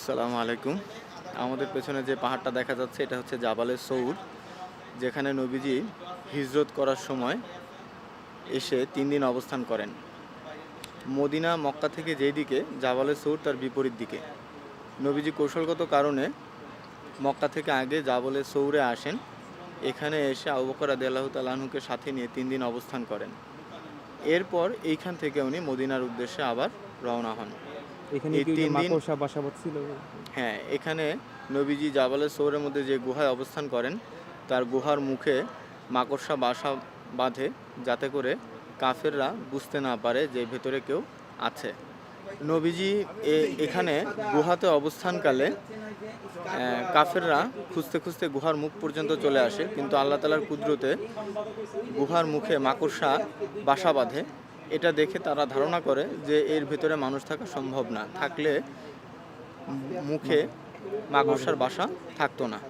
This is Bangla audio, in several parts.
আসসালামু আলাইকুম। আমাদের পেছনে যে পাহাড়টা দেখা যাচ্ছে, এটা হচ্ছে জাবালে সৌর, যেখানে নবীজি হিজরত করার সময় এসে তিন দিন অবস্থান করেন। মদিনা, মক্কা থেকে যেই দিকে জাবালে সৌর তার বিপরীত দিকে। নবীজি কৌশলগত কারণে মক্কা থেকে আগে জাবলে সৌরে আসেন। এখানে এসে আবু বকর আদি আল্লাহ তালাহুকে সাথে নিয়ে তিন দিন অবস্থান করেন। এরপর এইখান থেকে উনি মদিনার উদ্দেশ্যে আবার রওনা হন। এখানে এই কি তিন দিন- মাকড়সা ছিল? হ্যাঁ এখানে নবীজি জাবালের সৌরের মধ্যে যে গুহায় অবস্থান করেন তার গুহার মুখে মাকড়সা বাসা বাঁধে যাতে করে কাফেররা বুঝতে না পারে যে ভেতরে কেউ আছে। নবীজি এখানে গুহাতে অবস্থানকালে কাফেররা খুঁজতে খুঁজতে গুহার মুখ পর্যন্ত চলে আসে কিন্তু আল্লাহ তালার কুদরতে গুহার মুখে মাকড়সা বাসা বাঁধে। এটা দেখে তারা ধারণা করে যে এর ভেতরে মানুষ থাকা সম্ভব না। থাকলে মুখে মাকড়সার বাসা থাকতো না।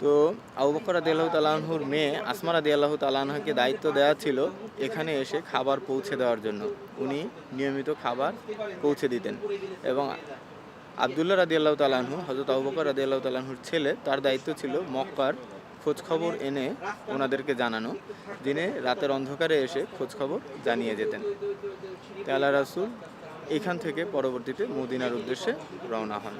তো আবু বকর রাদি আল্লাহ তালাহুর মেয়ে আসমা রাদি আল্লাহ তালাহাকে দায়িত্ব দেওয়া ছিল এখানে এসে খাবার পৌঁছে দেওয়ার জন্য। উনি নিয়মিত খাবার পৌঁছে দিতেন এবং আবদুল্লাহ রাদি আল্লাহ তালাহু হজরত আবু বকর রাদি আল্লাহ তালাহুর ছেলে, তার দায়িত্ব ছিল মক্কার খোঁজখবর এনে ওনাদেরকে জানানো দিনে রাতের অন্ধকারে এসে খোঁজখবর জানিয়ে যেতেন। তো আল্লাহ রাসুল এখান থেকে পরবর্তীতে মদিনার উদ্দেশ্যে রওনা হন।